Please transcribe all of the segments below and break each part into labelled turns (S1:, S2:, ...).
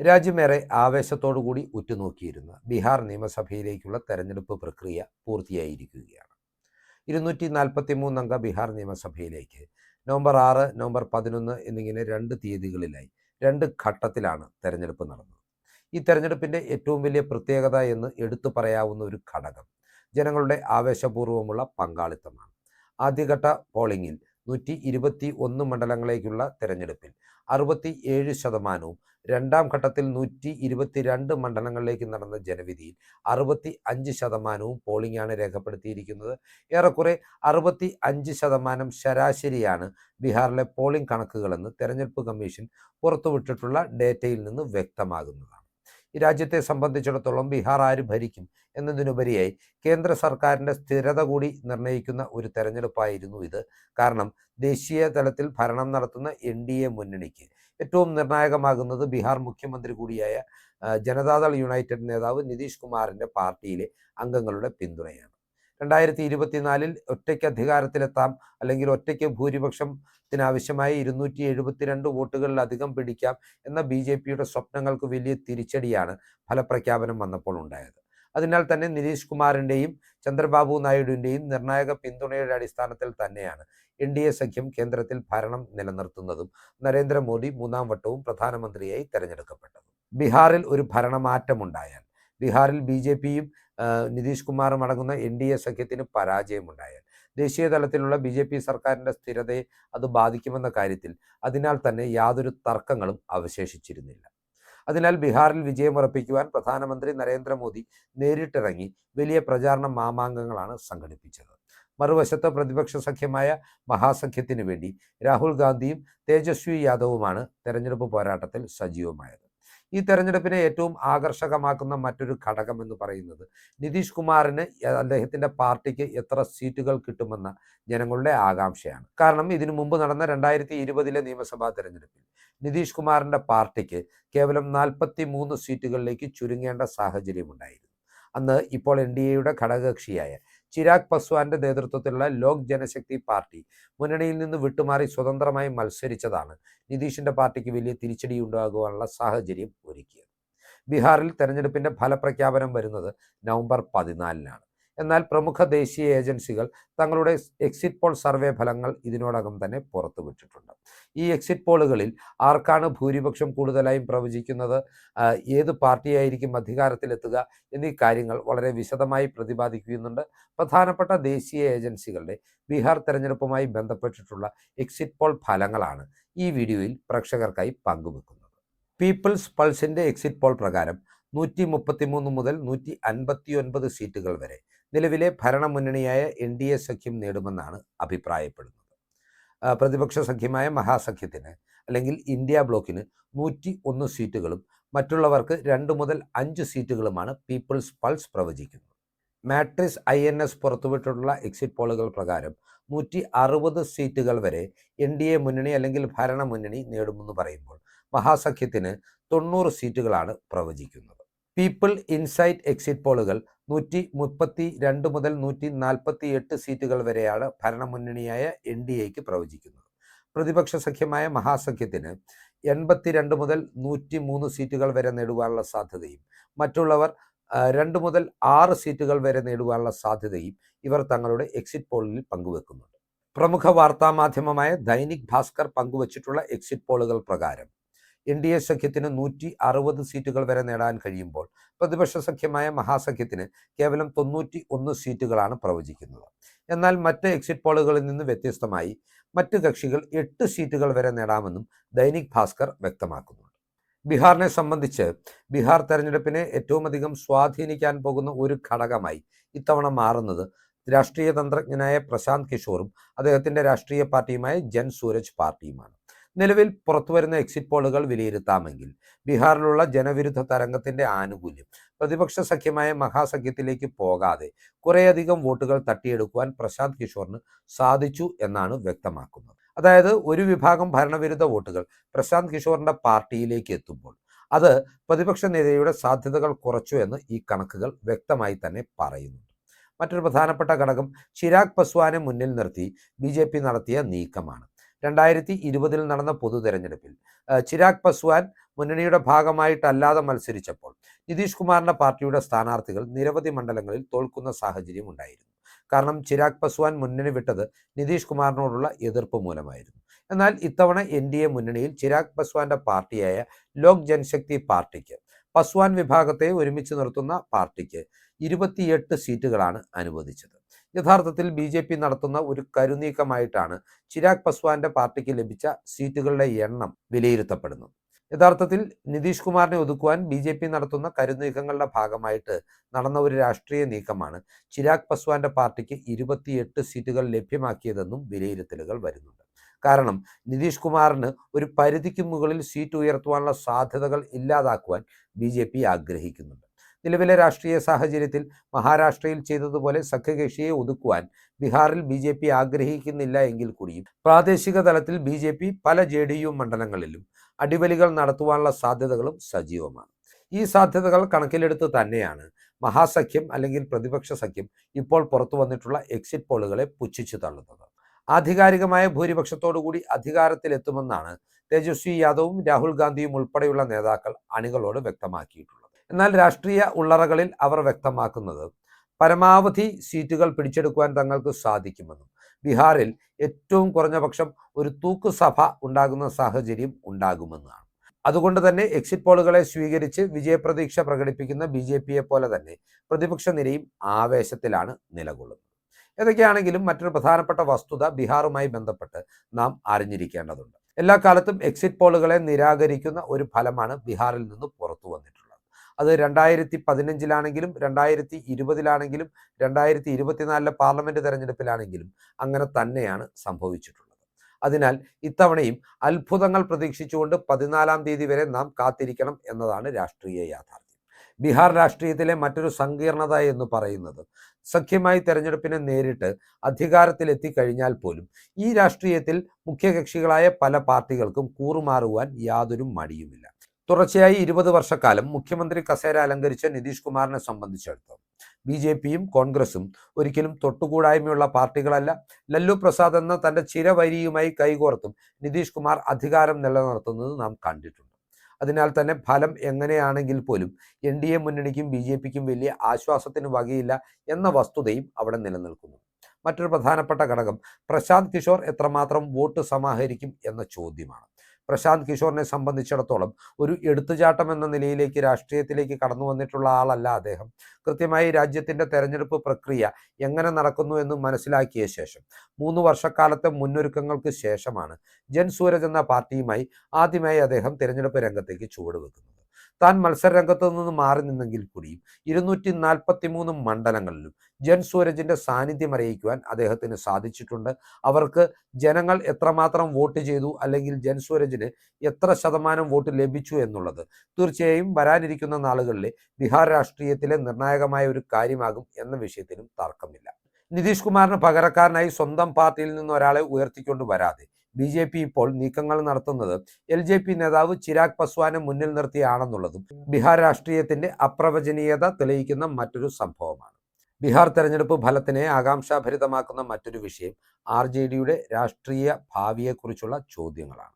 S1: രാജ്യമേറെ ആവേശത്തോടുകൂടി ഉറ്റുനോക്കിയിരുന്ന ബീഹാർ നിയമസഭയിലേക്കുള്ള തെരഞ്ഞെടുപ്പ് പ്രക്രിയ പൂർത്തിയായിരിക്കുകയാണ്. ഇരുന്നൂറ്റി നാൽപ്പത്തി മൂന്നംഗ ബീഹാർ നിയമസഭയിലേക്ക് നവംബർ ആറ് നവംബർ പതിനൊന്ന് എന്നിങ്ങനെ രണ്ട് തീയതികളിലായി രണ്ട് ഘട്ടത്തിലാണ് തെരഞ്ഞെടുപ്പ് നടന്നത്. ഈ തെരഞ്ഞെടുപ്പിന്റെ ഏറ്റവും വലിയ പ്രത്യേകത എന്ന് എടുത്തു പറയാവുന്ന ഒരു ഘടകം ജനങ്ങളുടെ ആവേശപൂർവമുള്ള പങ്കാളിത്തമാണ്. ആദ്യഘട്ട പോളിംഗിൽ നൂറ്റി ഇരുപത്തി ഒന്ന് മണ്ഡലങ്ങളിലേക്കുള്ള തെരഞ്ഞെടുപ്പിൽ. അറുപത്തി ഏഴ് ശതമാനവും രണ്ടാം ഘട്ടത്തിൽ നൂറ്റി ഇരുപത്തിരണ്ട് മണ്ഡലങ്ങളിലേക്ക് നടന്ന ജനവിധിയിൽ അറുപത്തി അഞ്ച് ശതമാനവും പോളിംഗാണ് രേഖപ്പെടുത്തിയിരിക്കുന്നത്. ഏറെക്കുറെ അറുപത്തി അഞ്ച് ശതമാനം ശരാശരിയാണ് ബീഹാറിലെ പോളിംഗ് കണക്കുകളെന്ന് തെരഞ്ഞെടുപ്പ് കമ്മീഷൻ പുറത്തുവിട്ടിട്ടുള്ള ഡേറ്റയിൽ നിന്ന് വ്യക്തമാകുന്നതാണ്. രാജ്യത്തെ സംബന്ധിച്ചിടത്തോളം ബീഹാർ ആര് ഭരിക്കും എന്നതിനുപരിയായി കേന്ദ്ര സർക്കാരിന്റെ സ്ഥിരത കൂടി നിർണയിക്കുന്ന ഒരു തെരഞ്ഞെടുപ്പായിരുന്നു ഇത്. കാരണം ദേശീയ തലത്തിൽ ഭരണം നടത്തുന്ന എൻ ഡി എ മുന്നണിക്ക് ഏറ്റവും നിർണായകമാകുന്നത് ബീഹാർ മുഖ്യമന്ത്രി കൂടിയായ ജനതാദൾ യുണൈറ്റഡ് നേതാവ് നിതീഷ് കുമാറിന്റെ പാർട്ടിയിലെ അംഗങ്ങളുടെ പിന്തുണയാണ്. രണ്ടായിരത്തി ഇരുപത്തിനാലിൽ ഒറ്റയ്ക്ക് അധികാരത്തിലെത്താം അല്ലെങ്കിൽ ഒറ്റയ്ക്ക് ഭൂരിപക്ഷത്തിനാവശ്യമായ ഇരുന്നൂറ്റി എഴുപത്തിരണ്ട് വോട്ടുകളിലധികം പിടിക്കാം എന്ന ബി ജെ പിയുടെ സ്വപ്നങ്ങൾക്ക് വലിയ തിരിച്ചടിയാണ് ഫലപ്രഖ്യാപനം വന്നപ്പോൾ ഉണ്ടായത്. അതിനാൽ തന്നെ നിതീഷ് കുമാറിന്റെയും ചന്ദ്രബാബു നായിഡുവിന്റെയും നിർണായക പിന്തുണയുടെ അടിസ്ഥാനത്തിൽ തന്നെയാണ് എൻ ഡി എ സഖ്യം കേന്ദ്രത്തിൽ ഭരണം നിലനിർത്തുന്നതും നരേന്ദ്രമോദി മൂന്നാം വട്ടവും പ്രധാനമന്ത്രിയായി തെരഞ്ഞെടുക്കപ്പെട്ടതും. ബീഹാറിൽ ഒരു ഭരണമാറ്റമുണ്ടായാൽ ബീഹാറിൽ ബി ജെ പിയും നിതീഷ് കുമാറും അടങ്ങുന്ന എൻ ഡി എ സഖ്യത്തിന് പരാജയമുണ്ടായാൽ ദേശീയ തലത്തിലുള്ള ബി ജെ പി സർക്കാരിന്റെ സ്ഥിരതയെ അത് ബാധിക്കുമെന്ന കാര്യത്തിൽ അതിനാൽ തന്നെ യാതൊരു തർക്കങ്ങളും അവശേഷിച്ചിരുന്നില്ല. അതിനാൽ ബീഹാറിൽ വിജയമുറപ്പിക്കുവാൻ പ്രധാനമന്ത്രി നരേന്ദ്രമോദി നേരിട്ടിറങ്ങി വലിയ പ്രചാരണ മാമാങ്കങ്ങളാണ് സംഘടിപ്പിച്ചത്. മറുവശത്ത് പ്രതിപക്ഷ സഖ്യമായ മഹാസഖ്യത്തിനു വേണ്ടി രാഹുൽ ഗാന്ധിയും തേജസ്വി യാദവുമാണ് തെരഞ്ഞെടുപ്പ് പോരാട്ടത്തിൽ സജീവമായത്. ഈ തെരഞ്ഞെടുപ്പിനെ ഏറ്റവും ആകർഷകമാക്കുന്ന മറ്റൊരു ഘടകം എന്ന് പറയുന്നത് നിതീഷ് കുമാറിന് അദ്ദേഹത്തിന്റെ പാർട്ടിക്ക് എത്ര സീറ്റുകൾ കിട്ടുമെന്ന ജനങ്ങളുടെ ആകാംക്ഷയാണ്. കാരണം ഇതിനു മുമ്പ് നടന്ന രണ്ടായിരത്തി ഇരുപതിലെ നിയമസഭാ തെരഞ്ഞെടുപ്പിൽ നിതീഷ് കുമാറിന്റെ പാർട്ടിക്ക് കേവലം നാൽപ്പത്തി മൂന്ന് സീറ്റുകളിലേക്ക് ചുരുങ്ങേണ്ട സാഹചര്യമുണ്ടായിരുന്നു. അന്ന് ഇപ്പോൾ എൻ ഡി എയുടെ ഘടകകക്ഷിയായ ചിരാഗ് പസ്വാന്റെ നേതൃത്വത്തിലുള്ള ലോക് ജനശക്തി പാർട്ടി മുന്നണിയിൽ നിന്ന് വിട്ടുമാറി സ്വതന്ത്രമായി മത്സരിച്ചതാണ് നിതീഷിന്റെ പാർട്ടിക്ക് വലിയ തിരിച്ചടി ഉണ്ടാകുവാനുള്ള സാഹചര്യം ഒരുക്കിയത്. ബീഹാറിൽ തെരഞ്ഞെടുപ്പിന്റെ ഫലപ്രഖ്യാപനം വരുന്നത് നവംബർ പതിനാലിനാണ്. എന്നാൽ പ്രമുഖ ദേശീയ ഏജൻസികൾ തങ്ങളുടെ എക്സിറ്റ് പോൾ സർവേ ഫലങ്ങൾ ഇതിനോടകം തന്നെ പുറത്തുവിട്ടിട്ടുണ്ട് ഈ എക്സിറ്റ് പോളുകളിൽ ആർക്കാണ് ഭൂരിപക്ഷം കൂടുതലായും പ്രവചിക്കുന്നത്? ഏത് പാർട്ടിയായിരിക്കും അധികാരത്തിലെത്തുക എന്നീ കാര്യങ്ങൾ വളരെ വിശദമായി പ്രതിപാദിക്കുന്നുണ്ട്. പ്രധാനപ്പെട്ട ദേശീയ ഏജൻസികളുടെ ബീഹാർ തെരഞ്ഞെടുപ്പുമായി ബന്ധപ്പെട്ടിട്ടുള്ള എക്സിറ്റ് പോൾ ഫലങ്ങളാണ് ഈ വീഡിയോയിൽ പ്രേക്ഷകർക്കായി പങ്കുവെക്കുന്നത്. പീപ്പിൾസ് പൾസിന്റെ എക്സിറ്റ് പോൾ പ്രകാരം നൂറ്റി മുപ്പത്തിമൂന്ന് മുതൽ നൂറ്റി അൻപത്തി ഒൻപത് സീറ്റുകൾ വരെ നിലവിലെ ഭരണമുന്നണിയായ എൻ ഡി എ സഖ്യം നേടുമെന്നാണ് അഭിപ്രായപ്പെടുന്നത്. പ്രതിപക്ഷ സഖ്യമായ മഹാസഖ്യത്തിന് അല്ലെങ്കിൽ ഇന്ത്യ ബ്ലോക്കിന് നൂറ്റി ഒന്ന് സീറ്റുകളും മറ്റുള്ളവർക്ക് രണ്ട് മുതൽ അഞ്ച് സീറ്റുകളുമാണ് പീപ്പിൾസ് പൾസ് പ്രവചിക്കുന്നത്. മാട്രിസ് ഐ എൻ എസ് പുറത്തുവിട്ടിട്ടുള്ള എക്സിറ്റ് പോളുകൾ പ്രകാരം നൂറ്റി അറുപത് സീറ്റുകൾ വരെ എൻ ഡി എ മുന്നണി അല്ലെങ്കിൽ ഭരണ മുന്നണി നേടുമെന്ന് പറയുമ്പോൾ മഹാസഖ്യത്തിന് തൊണ്ണൂറ് സീറ്റുകളാണ് പ്രവചിക്കുന്നത്. പീപ്പിൾ ഇൻസൈറ്റ് എക്സിറ്റ് പോളുകൾ നൂറ്റി മുപ്പത്തി രണ്ട് മുതൽ നൂറ്റി നാൽപ്പത്തി എട്ട് സീറ്റുകൾ വരെയാണ് ഭരണമുന്നണിയായ എൻ ഡി എക്ക് പ്രവചിക്കുന്നത്. പ്രതിപക്ഷ സഖ്യമായ മഹാസഖ്യത്തിന് എൺപത്തിരണ്ട് മുതൽ നൂറ്റി മൂന്ന് സീറ്റുകൾ വരെ നേടുവാനുള്ള സാധ്യതയും മറ്റുള്ളവർ രണ്ട് മുതൽ ആറ് സീറ്റുകൾ വരെ നേടുവാനുള്ള സാധ്യതയും ഇവർ തങ്ങളുടെ എക്സിറ്റ് പോളിൽ പങ്കുവെക്കുന്നുണ്ട്. പ്രമുഖ വാർത്താ മാധ്യമമായ ദൈനിക് ഭാസ്കർ പങ്കുവച്ചിട്ടുള്ള എക്സിറ്റ് പോളുകൾ പ്രകാരം എൻ ഡി എ സഖ്യത്തിന് നൂറ്റി അറുപത് സീറ്റുകൾ വരെ നേടാൻ കഴിയുമ്പോൾ പ്രതിപക്ഷ സഖ്യമായ മഹാസഖ്യത്തിന് കേവലം തൊണ്ണൂറ്റി ഒന്ന് സീറ്റുകളാണ് പ്രവചിക്കുന്നത്. എന്നാൽ മറ്റ് എക്സിറ്റ് പോളുകളിൽ നിന്ന് വ്യത്യസ്തമായി മറ്റ് കക്ഷികൾ എട്ട് സീറ്റുകൾ വരെ നേടാമെന്നും ദൈനിക് ഭാസ്കർ വ്യക്തമാക്കുന്നു ബീഹാറിനെ സംബന്ധിച്ച് ബീഹാർ തെരഞ്ഞെടുപ്പിനെ ഏറ്റവും അധികം സ്വാധീനിക്കാൻ പോകുന്ന ഒരു ഘടകമായി ഇത്തവണ മാറുന്നത് രാഷ്ട്രീയ തന്ത്രജ്ഞനായ പ്രശാന്ത് കിഷോറും അദ്ദേഹത്തിന്റെ രാഷ്ട്രീയ പാർട്ടിയുമായ ജൻ സൂരജ് പാർട്ടിയുമാണ്. നിലവിൽ പുറത്തുവരുന്ന എക്സിറ്റ് പോളുകൾ വിലയിരുത്താമെങ്കിൽ ബീഹാറിലുള്ള ജനവിരുദ്ധ തരംഗത്തിന്റെ ആനുകൂല്യം പ്രതിപക്ഷ സഖ്യമായ മഹാസഖ്യത്തിലേക്ക് പോകാതെ കുറേയധികം വോട്ടുകൾ തട്ടിയെടുക്കുവാൻ പ്രശാന്ത് കിഷോറിന് സാധിച്ചു എന്നാണ് വ്യക്തമാക്കുന്നത്. അതായത് ഒരു വിഭാഗം ഭരണവിരുദ്ധ വോട്ടുകൾ പ്രശാന്ത് കിഷോറിന്റെ പാർട്ടിയിലേക്ക് എത്തുമ്പോൾ അത് പ്രതിപക്ഷ നേതയുടെ സാധ്യതകൾ കുറച്ചു എന്ന് ഈ കണക്കുകൾ വ്യക്തമായി തന്നെ പറയുന്നു. മറ്റൊരു പ്രധാനപ്പെട്ട ഘടകം ചിരാഗ് പസ്വാനെ മുന്നിൽ നിർത്തി ബി നടത്തിയ നീക്കമാണ്. രണ്ടായിരത്തി ഇരുപതിൽ നടന്ന പൊതു തെരഞ്ഞെടുപ്പിൽ. ചിരാഗ് പസ്വാൻ മുന്നണിയുടെ ഭാഗമായിട്ടല്ലാതെ മത്സരിച്ചപ്പോൾ നിതീഷ് കുമാറിന്റെ പാർട്ടിയുടെ സ്ഥാനാർത്ഥികൾ നിരവധി മണ്ഡലങ്ങളിൽ തോൽക്കുന്ന സാഹചര്യം ഉണ്ടായിരുന്നു. കാരണം ചിരാഗ് പസ്വാൻ മുന്നണി വിട്ടത് നിതീഷ് കുമാറിനോടുള്ള എതിർപ്പ് മൂലമായിരുന്നു. എന്നാൽ ഇത്തവണ എൻ ഡി എ മുന്നണിയിൽ ചിരാഗ് പസ്വാന്റെ പാർട്ടിയായ ലോക് ജനശക്തി പാർട്ടിക്ക് പസ്വാൻ വിഭാഗത്തെ ഒരുമിച്ച് നിർത്തുന്ന പാർട്ടിക്ക് ഇരുപത്തിയെട്ട് സീറ്റുകളാണ് അനുവദിച്ചത്. യഥാർത്ഥത്തിൽ ബി ജെ പി നടത്തുന്ന ഒരു കരുനീക്കമായിട്ടാണ് ചിരാഗ് പസ്വാന്റെ പാർട്ടിക്ക് ലഭിച്ച സീറ്റുകളുടെ എണ്ണം വിലയിരുത്തപ്പെടുന്നത് യഥാർത്ഥത്തിൽ നിതീഷ് കുമാറിനെ ഒതുക്കുവാൻ ബി ജെ പി നടത്തുന്ന കരുനീക്കങ്ങളുടെ ഭാഗമായിട്ട് നടന്ന ഒരു രാഷ്ട്രീയ നീക്കമാണ് ചിരാഗ് പസ്വാന്റെ പാർട്ടിക്ക് ഇരുപത്തിയെട്ട് സീറ്റുകൾ ലഭ്യമാക്കിയതെന്നും വിലയിരുത്തലുകൾ വരുന്നുണ്ട്. കാരണം നിതീഷ് കുമാറിന് ഒരു പരിധിക്ക് മുകളിൽ സീറ്റ് ഉയർത്തുവാനുള്ള സാധ്യതകൾ ഇല്ലാതാക്കുവാൻ ബി ആഗ്രഹിക്കുന്നുണ്ട്. നിലവിലെ രാഷ്ട്രീയ സാഹചര്യത്തിൽ മഹാരാഷ്ട്രയിൽ ചെയ്തതുപോലെ സഖ്യകക്ഷിയെ ഒതുക്കുവാൻ ബീഹാറിൽ ബി ജെ പി ആഗ്രഹിക്കുന്നില്ല എങ്കിൽ കൂടിയും പ്രാദേശിക തലത്തിൽ ബി ജെ പി പല ജെ ഡി യു മണ്ഡലങ്ങളിലും അടിവലികൾ നടത്തുവാനുള്ള സാധ്യതകളും സജീവമാണ്. ഈ സാധ്യതകൾ കണക്കിലെടുത്ത് തന്നെയാണ് മഹാസഖ്യം അല്ലെങ്കിൽ പ്രതിപക്ഷ സഖ്യം ഇപ്പോൾ പുറത്തു വന്നിട്ടുള്ള എക്സിറ്റ് പോളുകളെ പുച്ഛിച്ചു തള്ളുന്നത്. ആധികാരികമായ ഭൂരിപക്ഷത്തോടുകൂടി അധികാരത്തിലെത്തുമെന്നാണ് തേജസ്വി യാദവും രാഹുൽ ഗാന്ധിയും ഉൾപ്പെടെയുള്ള നേതാക്കൾ അണികളോട് വ്യക്തമാക്കിയിട്ടുള്ളത്. എന്നാൽ രാഷ്ട്രീയ ഉള്ളറകളിൽ അവർ വ്യക്തമാക്കുന്നത് പരമാവധി സീറ്റുകൾ പിടിച്ചെടുക്കുവാൻ തങ്ങൾക്ക് സാധിക്കുമെന്നും. ബീഹാറിൽ ഏറ്റവും കുറഞ്ഞ പക്ഷം ഒരു തൂക്കുസഭ ഉണ്ടാകുന്ന സാഹചര്യം ഉണ്ടാകുമെന്നാണ്. അതുകൊണ്ട് തന്നെ എക്സിറ്റ് പോളുകളെ സ്വീകരിച്ച് വിജയപ്രതീക്ഷ പ്രകടിപ്പിക്കുന്ന ബി ജെ പിയെ പോലെ തന്നെ പ്രതിപക്ഷ നിരയും ആവേശത്തിലാണ് നിലകൊള്ളുന്നത്. ഏതൊക്കെയാണെങ്കിലും മറ്റൊരു പ്രധാനപ്പെട്ട വസ്തുത ബീഹാറുമായി ബന്ധപ്പെട്ട് നാം അറിഞ്ഞിരിക്കേണ്ടതുണ്ട്. എല്ലാ കാലത്തും എക്സിറ്റ് പോളുകളെ നിരാകരിക്കുന്ന ഒരു ഫലമാണ് ബീഹാറിൽ നിന്ന് പുറത്തു അത് രണ്ടായിരത്തി പതിനഞ്ചിലാണെങ്കിലും രണ്ടായിരത്തി ഇരുപതിലാണെങ്കിലും രണ്ടായിരത്തി ഇരുപത്തിനാലിലെ പാർലമെന്റ് തെരഞ്ഞെടുപ്പിലാണെങ്കിലും അങ്ങനെ തന്നെയാണ് സംഭവിച്ചിട്ടുള്ളത്. അതിനാൽ ഇത്തവണയും അത്ഭുതങ്ങൾ പ്രതീക്ഷിച്ചുകൊണ്ട് പതിനാലാം തീയതി വരെ നാം കാത്തിരിക്കണം എന്നതാണ് രാഷ്ട്രീയ യാഥാർത്ഥ്യം. ബീഹാർ രാഷ്ട്രീയത്തിലെ മറ്റൊരു സങ്കീർണത എന്ന് പറയുന്നത് സഖ്യമായി തെരഞ്ഞെടുപ്പിനെ നേരിട്ട് അധികാരത്തിലെത്തിക്കഴിഞ്ഞാൽ പോലും ഈ രാഷ്ട്രീയത്തിൽ മുഖ്യകക്ഷികളായ പല പാർട്ടികൾക്കും കൂറുമാറുവാൻ യാതൊരു മടിയുമില്ല. തുടർച്ചയായി ഇരുപത് വർഷക്കാലം മുഖ്യമന്ത്രി കസേര അലങ്കരിച്ച നിതീഷ് കുമാറിനെ സംബന്ധിച്ചിടത്തോളം ബി ജെ പിയും കോൺഗ്രസും ഒരിക്കലും തൊട്ടുകൂടായ്മയുള്ള പാർട്ടികളല്ല. ലല്ലു പ്രസാദ് എന്ന തന്റെ ചിരവരിയുമായി കൈകോർത്തും നിതീഷ് കുമാർ അധികാരം നിലനിർത്തുന്നത് നാം കണ്ടിട്ടുണ്ട്. അതിനാൽ തന്നെ ഫലം എങ്ങനെയാണെങ്കിൽ പോലും എൻ ഡി എ മുന്നണിക്കും ബി ജെ പിക്കും വലിയ ആശ്വാസത്തിന് വകയില്ല എന്ന വസ്തുതയും അവിടെ നിലനിൽക്കുന്നു. മറ്റൊരു പ്രധാനപ്പെട്ട ഘടകം പ്രശാന്ത് കിഷോർ എത്രമാത്രം വോട്ട് സമാഹരിക്കും എന്ന ചോദ്യമാണ്. പ്രശാന്ത് കിഷോറിനെ സംബന്ധിച്ചിടത്തോളം ഒരു എടുത്തുചാട്ടം എന്ന നിലയിലേക്ക് രാഷ്ട്രീയത്തിലേക്ക് കടന്നു വന്നിട്ടുള്ള ആളല്ല അദ്ദേഹം. കൃത്യമായി രാജ്യത്തിന്റെ തെരഞ്ഞെടുപ്പ് പ്രക്രിയ എങ്ങനെ നടക്കുന്നു എന്ന് മനസ്സിലാക്കിയ ശേഷം മൂന്ന് വർഷക്കാലത്തെ മുന്നൊരുക്കങ്ങൾക്ക് ശേഷമാണ് ജൻ സൂരജ് എന്ന പാർട്ടിയുമായി ആദ്യമായി അദ്ദേഹം തിരഞ്ഞെടുപ്പ് രംഗത്തേക്ക് ചുവടുവെക്കുന്നത്. താൻ മത്സരരംഗത്ത് നിന്ന് മാറി നിന്നെങ്കിൽ കൂടിയും ഇരുന്നൂറ്റി നാൽപ്പത്തി മൂന്ന് മണ്ഡലങ്ങളിലും ജൻ സൂരജിന്റെ സാന്നിധ്യം അറിയിക്കുവാൻ അദ്ദേഹത്തിന് സാധിച്ചിട്ടുണ്ട്. അവർക്ക് ജനങ്ങൾ എത്രമാത്രം വോട്ട് ചെയ്തു അല്ലെങ്കിൽ ജൻ സൂരജിന് എത്ര ശതമാനം വോട്ട് ലഭിച്ചു എന്നുള്ളത് തീർച്ചയായും വരാനിരിക്കുന്ന നാളുകളിലെ ബീഹാർ രാഷ്ട്രീയത്തിലെ നിർണായകമായ ഒരു കാര്യമാകും എന്ന വിഷയത്തിലും തർക്കമില്ല. നിതീഷ് കുമാറിന് പകരക്കാരനായി സ്വന്തം പാർട്ടിയിൽ നിന്ന് ഒരാളെ ഉയർത്തിക്കൊണ്ട് വരാതെ ബി ജെ പി ഇപ്പോൾ നീക്കങ്ങൾ നടത്തുന്നത് എൽ ജെ പി നേതാവ് ചിരാഗ് പസ്വാനെ മുന്നിൽ നിർത്തിയാണെന്നുള്ളതും ബീഹാർ രാഷ്ട്രീയത്തിന്റെ അപ്രവചനീയത തെളിയിക്കുന്ന മറ്റൊരു സംഭവമാണ്. ബീഹാർ തെരഞ്ഞെടുപ്പ് ഫലത്തിനെ ആകാംക്ഷാഭരിതമാക്കുന്ന മറ്റൊരു വിഷയം ആർ ജെ ഡിയുടെ രാഷ്ട്രീയ ഭാവിയെക്കുറിച്ചുള്ള ചോദ്യങ്ങളാണ്.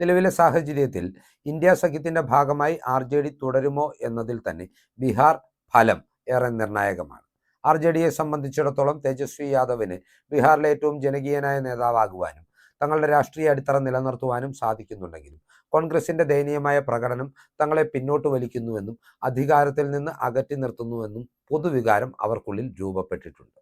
S1: നിലവിലെ സാഹചര്യത്തിൽ ഇന്ത്യ സഖ്യത്തിന്റെ ഭാഗമായി ആർ ജെ ഡി തുടരുമോ എന്നതിൽ തന്നെ ബീഹാർ ഫലം ഏറെ നിർണായകമാണ്. ആർ ജെ ഡിയെ സംബന്ധിച്ചിടത്തോളം തേജസ്വി യാദവിന് ബീഹാറിലെ ഏറ്റവും ജനകീയനായ നേതാവാകുവാനും തങ്ങളുടെ രാഷ്ട്രീയ അടിത്തറ നിലനിർത്തുവാനും സാധിക്കുന്നുണ്ടെങ്കിലും കോൺഗ്രസിന്റെ ദയനീയമായ പ്രകടനം തങ്ങളെ പിന്നോട്ട് വലിക്കുന്നുവെന്നും അധികാരത്തിൽ നിന്ന് അകറ്റി നിർത്തുന്നുവെന്നും പൊതുവികാരം അവർക്കുള്ളിൽ രൂപപ്പെട്ടിട്ടുണ്ട്.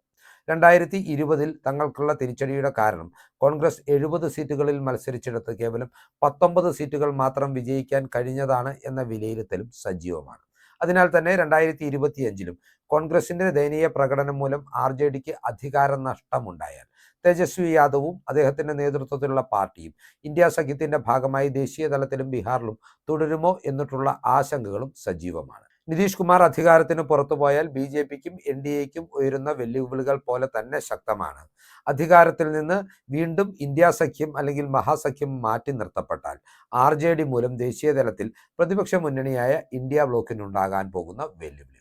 S1: രണ്ടായിരത്തി ഇരുപതിൽ തങ്ങൾക്കുള്ള തിരിച്ചടിയുടെ കാരണം കോൺഗ്രസ് എഴുപത് സീറ്റുകളിൽ മത്സരിച്ചെടുത്ത് കേവലം പത്തൊമ്പത് സീറ്റുകൾ മാത്രം വിജയിക്കാൻ കഴിഞ്ഞതാണ് എന്ന വിലയിരുത്തലും സജീവമാണ്. അതിനാൽ തന്നെ രണ്ടായിരത്തി ഇരുപത്തിയഞ്ചിലും കോൺഗ്രസിന്റെ ദയനീയ പ്രകടനം മൂലം ആർ ജെ ഡിക്ക് അധികാര നഷ്ടമുണ്ടായാൽ തേജസ്വി യാദവും അദ്ദേഹത്തിന്റെ നേതൃത്വത്തിലുള്ള പാർട്ടിയും ഇന്ത്യ സഖ്യത്തിന്റെ ഭാഗമായി ദേശീയ തലത്തിലും ബീഹാറിലും തുടരുമോ എന്നിട്ടുള്ള ആശങ്കകളും സജീവമാണ്. നിതീഷ് കുമാർ അധികാരത്തിന് പുറത്തുപോയാൽ ബി ജെ പിക്കും എൻ ഡി എക്കും ഉയരുന്ന വെല്ലുവിളികൾ പോലെ തന്നെ ശക്തമാണ്. അധികാരത്തിൽ നിന്ന് വീണ്ടും ഇന്ത്യ സഖ്യം അല്ലെങ്കിൽ മഹാസഖ്യം മാറ്റി നിർത്തപ്പെട്ടാൽ ആർ ജെ ഡി മൂലം ദേശീയ തലത്തിൽ പ്രതിപക്ഷ മുന്നണിയായ ഇന്ത്യ ബ്ലോക്കിനുണ്ടാകാൻ പോകുന്ന വെല്ലുവിളികൾ.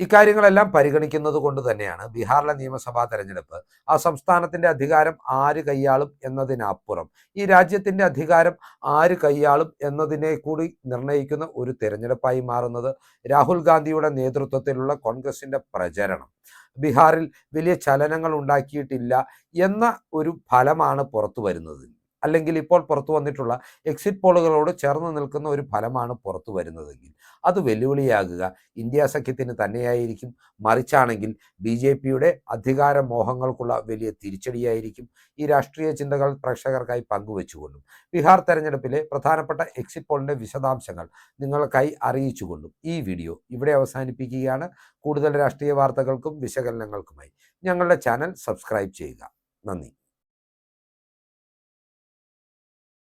S1: ഇക്കാര്യങ്ങളെല്ലാം പരിഗണിക്കുന്നത് കൊണ്ട് തന്നെയാണ് ബീഹാറിലെ നിയമസഭാ തെരഞ്ഞെടുപ്പ് ആ സംസ്ഥാനത്തിന്റെ അധികാരം ആര് കൈയാളും എന്നതിനപ്പുറം. ഈ രാജ്യത്തിന്റെ അധികാരം ആര് കൈയാളും എന്നതിനെ കൂടി നിർണയിക്കുന്ന ഒരു തെരഞ്ഞെടുപ്പായി മാറുന്നത് രാഹുൽ ഗാന്ധിയുടെ നേതൃത്വത്തിലുള്ള കോൺഗ്രസിന്റെ പ്രചരണം. ബീഹാറിൽ വലിയ ചലനങ്ങൾ ഉണ്ടാക്കിയിട്ടില്ല എന്ന ഒരു ഫലമാണ് പുറത്തു വരുന്നത്. അല്ലെങ്കിൽ ഇപ്പോൾ പുറത്തു വന്നിട്ടുള്ള എക്സിറ്റ് പോളുകളോട് ചേർന്ന് നിൽക്കുന്ന ഒരു ഫലമാണ് പുറത്തു വരുന്നതെങ്കിൽ അത് വെല്ലുവിളിയാകുക. ഇന്ത്യ സഖ്യത്തിന് തന്നെയായിരിക്കും. മറിച്ചാണെങ്കിൽ ബി ജെ പിയുടെ അധികാര മോഹങ്ങൾക്കുള്ള വലിയ തിരിച്ചടിയായിരിക്കും. ഈ രാഷ്ട്രീയ ചിന്തകൾ പ്രേക്ഷകർക്കായി പങ്കുവെച്ചുകൊണ്ടും ബീഹാർ തെരഞ്ഞെടുപ്പിലെ പ്രധാനപ്പെട്ട എക്സിറ്റ് പോളിന്റെ വിശദാംശങ്ങൾ നിങ്ങൾക്കായി അറിയിച്ചുകൊണ്ടും ഈ വീഡിയോ ഇവിടെ അവസാനിപ്പിക്കുകയാണ്. കൂടുതൽ രാഷ്ട്രീയ വാർത്തകൾക്കും വിശകലനങ്ങൾക്കുമായി ഞങ്ങളുടെ ചാനൽ സബ്സ്ക്രൈബ് ചെയ്യുക. നന്ദി.